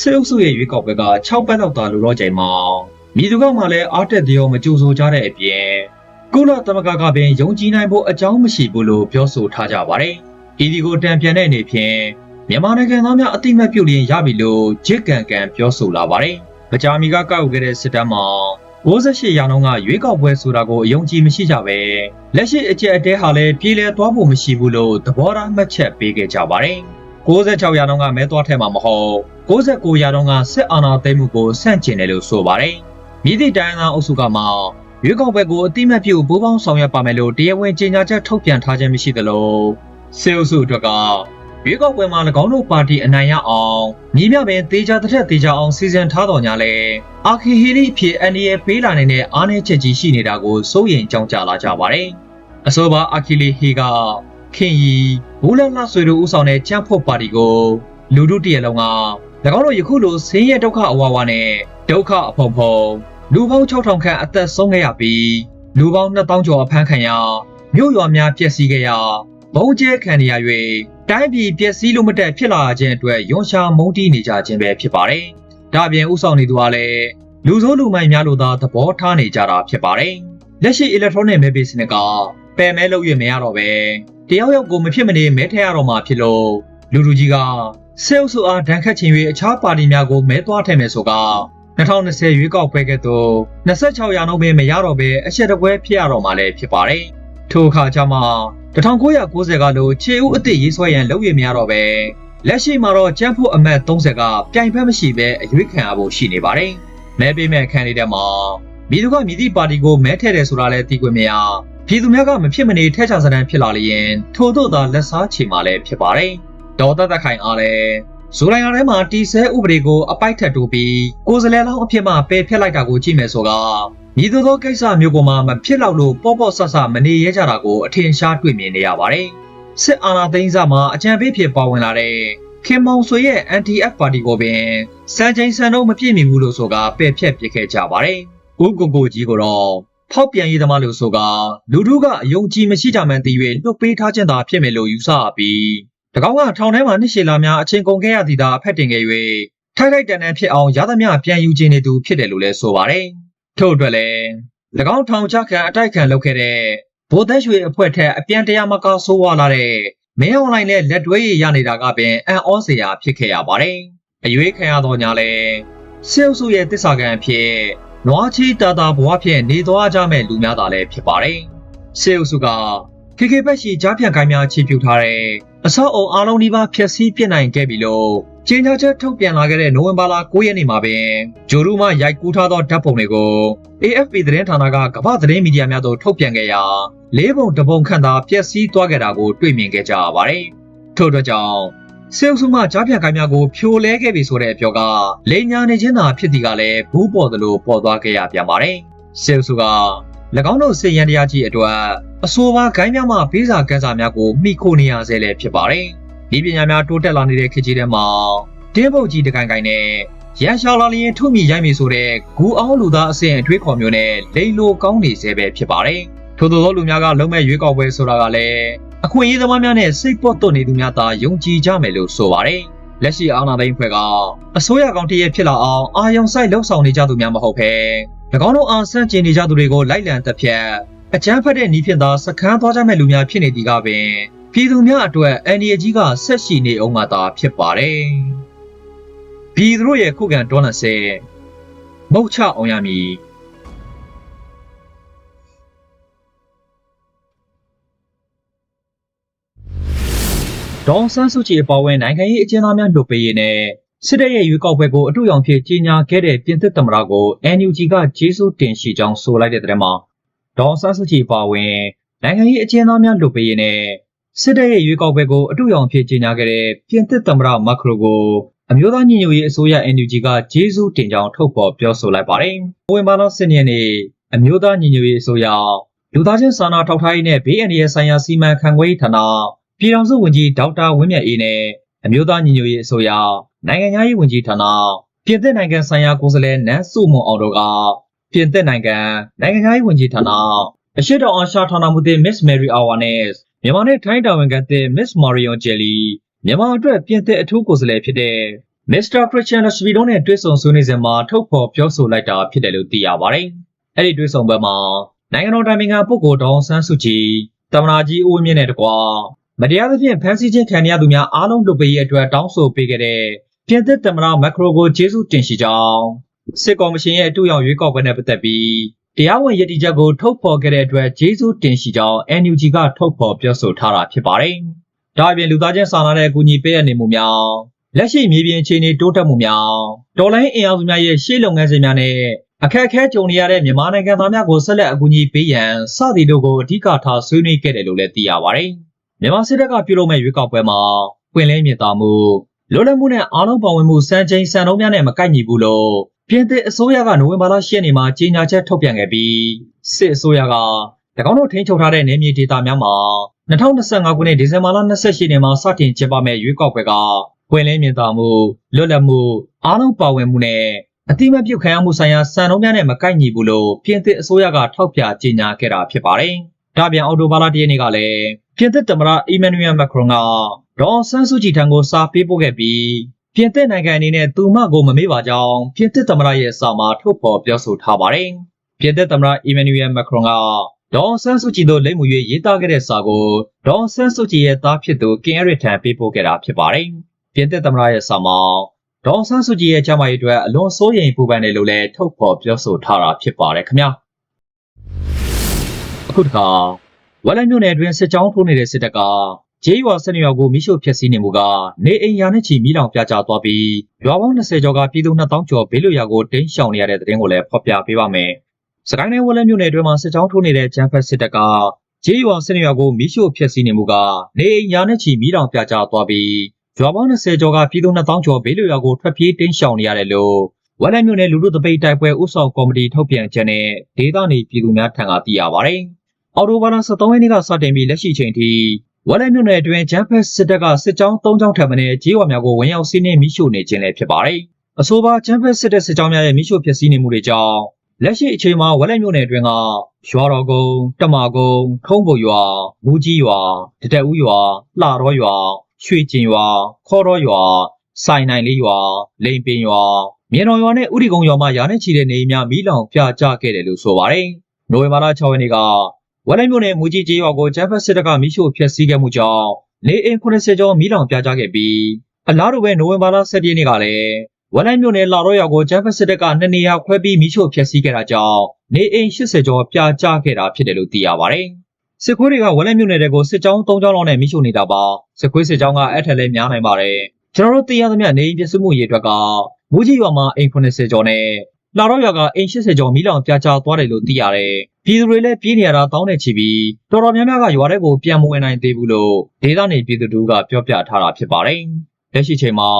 စစ်အုပ်စုရဲ့ရွေးကောက်ပွဲက6ပတ်လောက်သာလိုတော့ချိန်မှာမိသူကမှလည်းအားတက်သေးအောင်မကြိုဆိုကြတဲ့အပြင်ကုလသမဂ္ဂကပင်ယုံကြည်နိုင်ဖို့အကြောင်းမရှိဘူးလို့ပြောဆိုထားကြပါတယ်။ဤဒီကိုတံပြန်တဲ့အနေဖြင့်မြန်မာနိုင်ငံသားများအတိမတ်ပြုလျင်ရပြီလို့ဂျစ်ကန်ကန်ပြောဆိုလာပါတယ်။မကြာမီကကောက်ယူခဲ့တဲ့စစ်တမ်းမှာ68ရာနှုန်းကရွေးကောက်ပွဲဆိုတာကိုအယုံကြည်မရှိကြပဲလက်ရှိအကျက်အတဲဟာလည်းပြည်လဲသွားဖို့မရှိဘူးလို့သဘောထားမှတ်ချက်ပေးခဲ့ကြပါတယ်။ 96ရာနှုန်းကမဲသွားထဲမှာမဟုတ်69ရာနှုန်းကစစ်အာဏာသိမ်းမှုကိုဆန့်ကျင်တယ်လို့ဆိုပါတယ်။မြစ်သည့်တိုင်းသားအုပ်စုကမှရွေးကောက်ပွဲကိုအတိမတ်ပြုပူးပေါင်းဆောင်ရွက်ပါမယ်လို့တရားဝင်ကြေညာချက်ထုတ်ပြန်ထားခြင်းမရှိသလိုစစ်အုပ်စုအတွက်ကရွေးကောက်ပွဲမှာ၎င်းတို့ပါတီအနိုင်ရအောင်မြည်မြပင်တေချာတစ်ထက်တေချာအောင်စီစဉ်ထားတော်ညာလဲအာခီဟီရီအဖြစ်အန်ဒီရဲ့ပေးလာနေတဲ့အားနည်းချက်ကြီးရှိနေတာကိုစိုးရိမ်ကြောင်းကြလာကြပါတယ်။အဆိုပါအာခီလီဟီက ခင်ရီဘူလန်လာဆွေတို့ဦးဆောင်တဲ့ချမ်းဖို့ပါတီကိုလူတို့တရလုံးက၎င်းတို့ယခုလိုဆင်းရဲဒုက္ခအဝါဝါနဲ့ဒုက္ခအဖုံဖုံလူပေါင်း6000ခန့်အသက်ဆုံးခဲ့ရပြီးလူပေါင်း2000ကျော်အဖမ်းခံရမြို့ရွာများပျက်စီးခဲ့ရဘုံကျဲခံရ၍တိုင်းပြည်ပျက်စီးလို့မတက်ဖြစ်လာခြင်းအတွက်ယွန်ရှာမုန်းတီးနေကြခြင်းပဲဖြစ်ပါတယ်။ဒါ့အပြင်ဥဆောင်နေသူကလည်းလူဆိုးလူမိုက်များလို့သာသဘောထားနေကြတာဖြစ်ပါတယ်။လက်ရှိ electronic မဲပေးစနစ်က ပယ်မဲလို့ရမရတော့ပဲတယောက်ယောက်ကိုမဖြစ်မနေမဲထည့်ရတော့မှဖြစ်လို့လူလူကြီးကဆဲလ်ဆိုအားဒဏ်ခတ်ခြင်း၍အခြားပါတီများကိုမဲသွားထည့်မယ်ဆိုက2020ရွေးကောက်ပွဲကဲ့သို့26ရာနှုန်းပဲမရတော့ပဲအချက်တပွဲဖြစ်ရတော့မှလည်းဖြစ်ပါတယ်။ထိုအခါကျမှ1990ကလိုခြေဦးအစ်စ်ရေးဆွဲရန်လုပ်ရမရတော့ပဲလက်ရှိမှာတော့ကျန်းဖို့အမတ်30ကပြိုင်ဖက်မရှိပဲအရွေးခံရဖို့ရှိနေပါတယ်။မဲပေးမဲ့ခံနေတဲ့မှာပြည်သူကမြည်သည့်ပါတီကိုမဲထည့်တယ်ဆိုတာလည်းသိခွင့်မရ ပြည်သူများကမဖြစ်မနေထက်ချစတန်းဖြစ်လာလျင်ထို့သို့သာလက်စားချေမှာလည်းဖြစ်ပါတယ်။ဒေါ်သက်သက်ခိုင်အားလည်းဇူလိုင်လထဲမှာတီဆဲဥပဒေကိုအပိုက်ထက်တိုးပြီးကိုယ်စလဲလောင်းအဖြစ်မှပယ်ဖျက်လိုက်တာကိုကြည့်မယ်ဆိုကမြည်သူသောကိစ္စမျိုးပေါ်မှာမဖြစ်တော့လို့ပေါ့ပေါ့ဆဆမနေရကြတာကိုအထင်ရှားတွေ့မြင်နေရပါတယ်။စစ်အာဏာသိမ်းစာမှာအကြံပေးဖြစ်ပါဝင်လာတဲ့ခင်မောင်ဆွေရဲ့ NTF ပါတီကိုပင်စံချိန်စံတော့မပြည့်မီဘူးလို့ဆိုကပယ်ဖျက်ပစ်ခဲ့ကြပါတယ်။ဦးကိုကိုကြီးကတော့ ဖောက်ပြန်ရေးသမားလို့ဆိုကလူတို့ကအယုံကြည်မရှိကြမှန်းသိ၍လွတ်ပေးထားခြင်းသာဖြစ်မယ်လို့ယူဆပြီး၎င်းကထောင်ထဲမှာနှစ်ရှည်လာများအချိန်ကုန်ခဲ့ရသည်သာအဖက်တင်ခဲ့၍ထိုက်ထိုက်တန်တန်ဖြစ်အောင်ရသမျှပြန်ယူခြင်းနေသူဖြစ်တယ်လို့လည်းဆိုပါတယ်။ထို့အတွက်လည်း၎င်းထောင်ချခံအတိုက်ခံလုပ်ခဲ့တဲ့ဗိုလ်သက်ရွှေအဖွဲ့ထက်အပြန်တရာမကဆိုးဝါလာတဲ့မင်းအွန်လိုင်းနဲ့လက်တွဲရရနေတာကပင်အံ့ဩစရာဖြစ်ခဲ့ရပါတယ်။အရွေးခံရတော့ညာလဲဆေးအုပ်စုရဲ့တစ္ဆာကံအဖြစ် နွားချီတာတာဘဝဖြင့်နေသွားကြမဲ့လူများသာလည်းဖြစ်ပါတယ်။ဆေးအုပ်စုကခေခေပက်ရှိကြားပြန်ကိုင်းများချီပြူထားတဲ့အဆောက်အုံအားလုံးဒီပါဖျက်ဆီးပြစ်နိုင်ခဲ့ပြီလို့ကြေညာချက်ထုတ်ပြန်လာခဲ့တဲ့နိုဝင်ဘာလ9ရက်နေ့မှာပင်ဂျိုရူမှရိုက်ကူးထားသောဓာတ်ပုံတွေကို AFP သတင်းဌာနကကမ္ဘာသတင်းမီဒီယာများသို့ထုတ်ပြန်ခဲ့ရာလေးပုံတစ်ပုံခန့်သာပျက်စီးသွားခဲ့တာကိုတွေ့မြင်ခဲ့ကြရပါတယ်။ထို့အတွက်ကြောင့် ဆေးုပ်စုမှကြားပြန်ကိုင်းများကိုဖြိုလဲခဲ့ပြီဆိုတဲ့အပြောကလိန်ညာနေခြင်းသာဖြစ်သည်ကလည်းဘူးပေါ်သလိုပေါ်သွားခဲ့ရပြန်ပါတယ်။ဆေးုပ်စုက၎င်းတို့စေရန်တရားကြီးအတွက်အဆိုပါဂိုင်းများမှဘေးစာကန်းစာများကိုမိခိုနေရဆဲလည်းဖြစ်ပါတယ်။ဒီပညာများတိုးတက်လာနေတဲ့ခေတ်ကြီးထဲမှာတင်းပုတ်ကြီးတကိုင်ကိုင်နဲ့ရန်ရှာလာလျင်ထုမိရိုက်မိဆိုတဲ့ဂူအောင်လူသားအဆင့်အထွေးခေါ်မျိုးနဲ့လိန်လိုကောင်းနေဆဲပဲဖြစ်ပါတယ်။ထို့သောလူများကလုံးမဲ့ရွေးကောက်ပွဲဆိုတာကလည်း အခွင့်အရေးသမားများနဲ့စိတ်ပွတ်သွနေသူများသာယုံကြည်ကြမယ်လို့ဆိုပါတယ်။လက်ရှိအာဏာသိမ်းဖွဲ့ကအစိုးရကောင်တည်းဖြစ်လာအောင်အာယုံဆိုင်လှုပ်ဆောင်နေကြသူများမဟုတ်ဘဲ၎င်းတို့အားဆန့်ကျင်နေကြသူတွေကိုလိုက်လံတက်ဖြတ်အကြမ်းဖက်တဲ့ဤဖြင့်သာစခန်းသွားကြမဲ့လူများဖြစ်နေသည်ကပင်ပြည်သူများအတွက်အန်ဒီယကြီးကဆက်ရှိနေအောင်မှသာဖြစ်ပါတယ်။ပြည်သူတို့ရဲ့ခုခံဒေါ်လာဆဲမုတ်ချအောင်ရမည် ဒေါန်ဆန်းစုကြည်အပေါ်ဝင်နိုင်ငံရေးအကျဉ်းသားများလွတ်ပေးရေးနဲ့စစ်တပ်ရဲ့ရွေးကောက်ပွဲကိုအထူးအောင်ဖြစ်ကြီးညာခဲ့တဲ့ပြင်သစ်သမ္မတကို NUG ကကျေးဇူးတင်ရှိကြောင်းဆိုလိုက်တဲ့တဲ့မှာဒေါန်ဆန်းစုကြည်ပါဝင်နိုင်ငံရေးအကျဉ်းသားများလွတ်ပေးရေးနဲ့စစ်တပ်ရဲ့ရွေးကောက်ပွဲကိုအထူးအောင်ဖြစ်ကြီးညာခဲ့တဲ့ပြင်သစ်သမ္မတမက်ခရိုကိုအမျိုးသားညီညွတ်ရေးအစိုးရ NUG ကကျေးဇူးတင်ကြောင်းထုတ်ဖော်ပြောဆိုလိုက်ပါတယ်။ဝင်ပါတော့စစ်နေ့နေ့အမျိုးသားညီညွတ်ရေးအစိုးရလူသားချင်းစာနာထောက်ထားရေးနဲ့ဘေးအန္တရာယ်ဆိုင်ရာစီမံခန့်ခွဲရေးဌာန ပြည်ထောင်စုဝန်ကြီးဒေါက်တာဝင်းမြတ်အေးနဲ့အမျိုးသားညီညွတ်ရေးအစိုးရနိုင်ငံသားရေးဝန်ကြီးဌာနပြင်သစ်နိုင်ငံဆိုင်ရာကိုယ်စားလှယ်နန်းစုမွန်အောင်တို့ကပြင်သစ်နိုင်ငံနိုင်ငံသားရေးဝန်ကြီးဌာနအရှိတောင်အာရှဌာနမှူးသစ် Miss Mary Awareness မြန်မာနဲ့ထိုင်းတာဝန်ခံသစ် Miss Marion Jelly မြန်မာအတွက်ပြင်သစ်အထူးကိုယ်စားလှယ်ဖြစ်တဲ့မစ္စတာခရစ်စတန်လက်စပီတို့နဲ့တွေ့ဆုံဆွေးနွေးစဉ်မှာထုတ်ဖော်ပြောဆိုလိုက်တာဖြစ်တယ်လို့သိရပါတယ်။အဲ့ဒီတွေ့ဆုံပွဲမှာနိုင်ငံတော်တိုင်ပင်ခံပုဂ္ဂိုလ်ဒေါအောင်ဆန်းစုကြည်တမနာကြီးဦးဝင်းမြင့်နဲ့တကွာ မတရားသဖြင့်ဖမ်းဆီးခြင်းခံရသူများအားလုံးလွတ်ပေးရေးအတွက်တောင်းဆိုပေးခဲ့တဲ့ပြင်သစ်တမနာမက်ခရိုကိုကျေးဇူးတင်ရှိကြောင်းစစ်ကော်မရှင်ရဲ့အတူရောက်ရွေးကောက်ပွဲနဲ့ပတ်သက်ပြီးတရားဝင်ရည်တည်ချက်ကိုထုတ်ဖော်ခဲ့တဲ့အတွက်ကျေးဇူးတင်ရှိကြောင်း NUG ကထုတ်ဖော်ပြောဆိုထားတာဖြစ်ပါတယ်။ဒါအပြင်လူသားချင်းစာနာတဲ့အကူအညီပေးအပ်နေမှုများလက်ရှိမြေပြင်အခြေအနေတိုးတက်မှုများတော်လိုင်းအင်အားစုများရဲ့ရှေ့လုပ်ငန်းစဉ်များနဲ့အခက်အခဲကြုံနေရတဲ့မြန်မာနိုင်ငံသားများကိုဆက်လက်အကူအညီပေးရန်စသည်တို့ကိုအဓိကထားဆွေးနွေးခဲ့တယ်လို့လည်းသိရပါတယ်။ မြန်မာစစ်တပ်ကပြုလုပ်မဲ့ရွေးကောက်ပွဲမှာပွင့်လင်းမြင်သာမှုလွတ်လပ်မှုနဲ့အားလုံးပါဝင်မှုစံချိန်စံနှုန်းများနဲ့မကိုက်ညီဘူးလို့ပြင်သစ်အစိုးရကနိုဝင်ဘာလ10ရက်နေ့မှာကြေညာချက်ထုတ်ပြန်ခဲ့ပြီးစစ်အစိုးရက၎င်းတို့ထိန်းချုပ်ထားတဲ့နယ်မြေဒေသများမှာ2025ခုနှစ်ဒီဇင်ဘာလ28ရက်နေ့မှာစတင်ကျင်းပမဲ့ရွေးကောက်ပွဲကပွင့်လင်းမြင်သာမှုလွတ်လပ်မှုအားလုံးပါဝင်မှုနဲ့အတိမပြုတ်ခံရမှုဆိုင်ရာစံနှုန်းများနဲ့မကိုက်ညီဘူးလို့ပြင်သစ်အစိုးရကထောက်ပြကြေညာခဲ့တာဖြစ်ပါတယ်။ဒါပြန်အော်တိုဘာလ၁ရက်နေ့ကလည်းပြင်သစ်သမ္မတအီမန်နျူယယ်မက်ခရွန်ကဒေါ်ဆန်းစုကြည်ထံကိုစာပေးပို့ခဲ့ပြီးပြင်သစ်နိုင်ငံအနေနဲ့သူမကိုမမေ့ပါကြောင်းပြင်သစ်သမ္မတရဲ့စာမှာထုတ်ဖော်ပြောဆိုထားပါတယ်။ပြင်သစ်သမ္မတအီမန်နျူယယ်မက်ခရွန်ကဒေါ်ဆန်းစုကြည်တို့လိမ့်မှု၍ရေးသားခဲ့တဲ့စာကိုဒေါ်ဆန်းစုကြည်ရဲ့သားဖြစ်သူကင်အရစ်ထံပေးပို့ခဲ့တာဖြစ်ပါတယ်။ပြင်သစ်သမ္မတရဲ့စာမှာဒေါ်ဆန်းစုကြည်ရဲ့ကျမကြီးအတွက်အလွန်စိုးရိမ်ပူပန်တယ်လို့လည်းထုတ်ဖော်ပြောဆိုထားတာဖြစ်ပါတယ်ခင်ဗျာအခုတခါ ဝက်လက်မြို့နယ်အတွင်းစစ်ကြောင်းထိုးနေတဲ့စစ်တပ်ကဂျေးရွာစနေရွာကိုမိရှို့ဖျက်ဆီးနေမှုကနေအိမ်ယာနဲ့ချီမိလောင်ပြကြသွားပြီးရွာပေါင်း20ကျော်ကပြည်သူ2000ကျော်ဘေးလွတ်ရာကိုတင်းရှောင်နေရတဲ့တဲ့တင်ကိုလည်းဖော်ပြပေးပါမယ်စကိုင်းတိုင်းဝက်လက်မြို့နယ်အတွင်းမှာစစ်ကြောင်းထိုးနေတဲ့ဂျမ်ဖက်စစ်တပ်ကဂျေးရွာစနေရွာကိုမိရှို့ဖျက်ဆီးနေမှုကနေအိမ်ယာနဲ့ချီမိလောင်ပြကြသွားပြီးရွာပေါင်း20ကျော်ကပြည်သူ2000ကျော်ဘေးလွတ်ရာကိုထွက်ပြေးတင်းရှောင်နေရတယ်လို့ဝက်လက်မြို့နယ်လူလူတပိတ်တိုက်ပွဲဥဆောင်ကော်မတီထုတ်ပြန်ချက်နဲ့ဒေသနေပြည်သူများထံကသိရပါဗျ။ အော်တိုဘာလ23ရက်နေ့ကစတင်ပြီးလက်ရှိချိန်ထိဝက်လက်မြို့နယ်အတွင်းဂျမ်ဖက်စစ်တပ်ကစစ်ကြောင်း၃ကြောင်းထပ်မံနဲ့ကြေးဝါများကိုဝင်ရောက်စီးနင်းမိရှို့နေခြင်းလည်းဖြစ်ပါတယ်။အဆိုပါဂျမ်ဖက်စစ်တပ်စစ်ကြောင်းများရဲ့မိရှို့ဖျက်ဆီးနေမှုတွေကြောင့်လက်ရှိအချိန်မှာဝက်လက်မြို့နယ်အတွင်းကရွာတော်ကုန်းတမာကုန်းထုံးပုတ်ရွာမူကြီးရွာတတက်ဦးရွာလှတော်ရွာရွှေကျင်ရွာခေါ်တော်ရွာစိုင်နိုင်လေးရွာလိန်ပင်ရွာမြေတော်ရွာနဲ့ဥဒီကုံရွာမှာရာနဲ့ချီတဲ့နေအိမ်များမိလောင်ပြကြခဲ့တယ်လို့ဆိုပါတယ်။နိုဝင်ဘာလ6ရက်နေ့က ဝက်လက်မြို့နယ်မူကြီးကျေးရွာကိုဂျမ်ဖက်စစ်တပ်ကမိရှို့ဖျက်ဆီးခဲ့မှုကြောင့်နေအိမ်80ကျော်မိလောင်ပြကြခဲ့ပြီးအလားတူပဲနိုဝင်ဘာလ17ရက်နေ့ကလည်းဝက်လက်မြို့နယ်လာတော့ရွာကိုဂျမ်ဖက်စစ်တပ်ကနှစ်နေရာခွဲပြီးမိရှို့ဖျက်ဆီးခဲ့တာကြောင့်နေအိမ်80ကျော်ပြကြခဲ့တာဖြစ်တယ်လို့သိရပါတယ်။စစ်ခွေးတွေကဝက်လက်မြို့နယ်တွေကိုစစ်ကြောင်း၃ကြောင်းလောက်နဲ့မိရှို့နေတာပါစစ်ခွေးစစ်ကြောင်းကအဲ့ထက်လည်းများနိုင်ပါတယ်ကျွန်တော်တို့သိရသမျှနေအိမ်ပြစ်စုမှုရေအတွက်ကမူကြီးရွာမှာအိမ်80ကျော်နဲ့ လာတော့ရွာကအိမ်80ကျော်မိလောင်ပြကြသွားတယ်လို့သိရတယ်ပြည်သူတွေလည်းပြေးနေရတာတောင်းနေချီပြီးတော်တော်များများကရွာထဲကိုပြန်မဝင်နိုင်သေးဘူးလို့ဒေသနေပြည်သူတို့ကပြောပြထားတာဖြစ်ပါတယ်လက်ရှိချိန်မှာ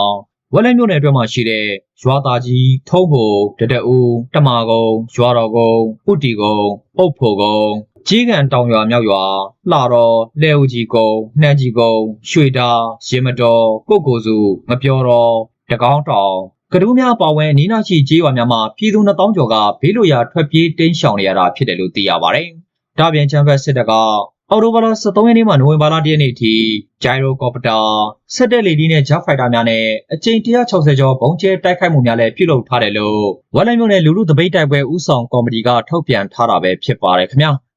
ဝက်လက်မြို့နယ်အတွင်းမှာရှိတဲ့ရွာသားကြီးထုံးဖို့တတအူတမာကုန်းရွာတော်ကုန်းဥတီကုန်းပုတ်ဖို့ကုန်းကြီးကန်တောင်ရွာမြောက်ရွာလှတော်လဲဦးကြီးကုန်းနှမ်းကြီးကုန်းရွှေတာရေမတော်ကုတ်ကိုစုမပြောတော်တကောင်းတောင် ကဒူးများပါဝင်နီးနားရှိကြေးရွာများမှာပြည်သူ2000ကျော်ကဘေးလွရာထွက်ပြေးတင်းရှောင်နေရတာဖြစ်တယ်လို့သိရပါတယ်။ဒါပြင်ချမ်ဖက်စစ်တပ်ကအော်တိုဘာလ23ရက်နေ့မှနိုဝင်ဘာလ1ရက်နေ့ထိဂျိုင်ရိုကော်ပတာစစ်တပ်လေဒီနဲ့ဂျက်ဖိုက်တာများနဲ့အကြိမ်160ကျော်ဘုံကျဲတိုက်ခိုက်မှုများလည်းပြုလုပ်ထားတယ်လို့ဝက်လက်မြို့နယ်လူလူတပိတ်တိုက်ပွဲဥဆောင်ကော်မတီကထုတ်ပြန်ထားတာပဲဖြစ်ပါတယ်ခင်ဗျာ။